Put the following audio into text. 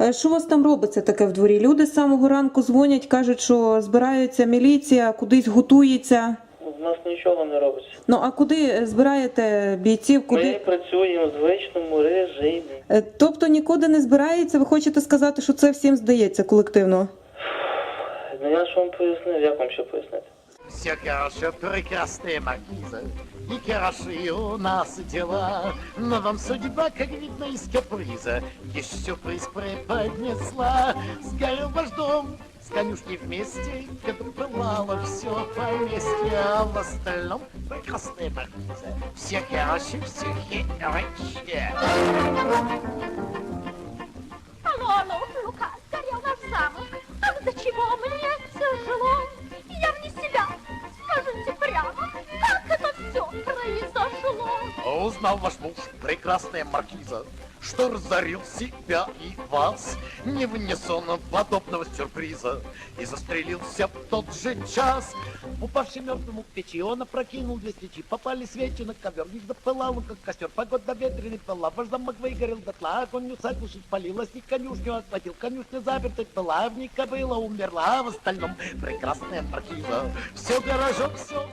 Е, Що у вас там робиться таке в дворі? Люди з самого ранку дзвонять, кажуть, що збирається міліція, кудись готується. У нас нічого не робиться. Ну а куди збираєте бійців? Ми працюємо в звичному режимі. Е, Тобто нікуди не збирається. Ви хочете сказати, що це всім здається колективно? Ну я ж вам пояснив, як вам ще пояснити? Все хорошо, прекрасная маркиза, и хороши у нас дела. Но вам судьба, как видно, из каприза, есть сюрприз преподнесла. Сгорел ваш дом, с конюшней вместе, когда пылало все поместье, а в остальном прекрасная маркиза. Все хороши, все хороши. Узнал ваш муж, прекрасная маркиза, что разорил себя и вас, не внес он подобного сюрприза и застрелился в тот же час. Упавший мертвому к печи, он опрокинул две свечи, попали свечи на ковер, них запылал он, как костер, погода ветреный была, ваш замок выгорел дотла, огонь не заглушить полилась, и конюшню охватил, конюшня запертой была, в ней кобыла умерла, а в остальном прекрасная маркиза. Все хорошо, все.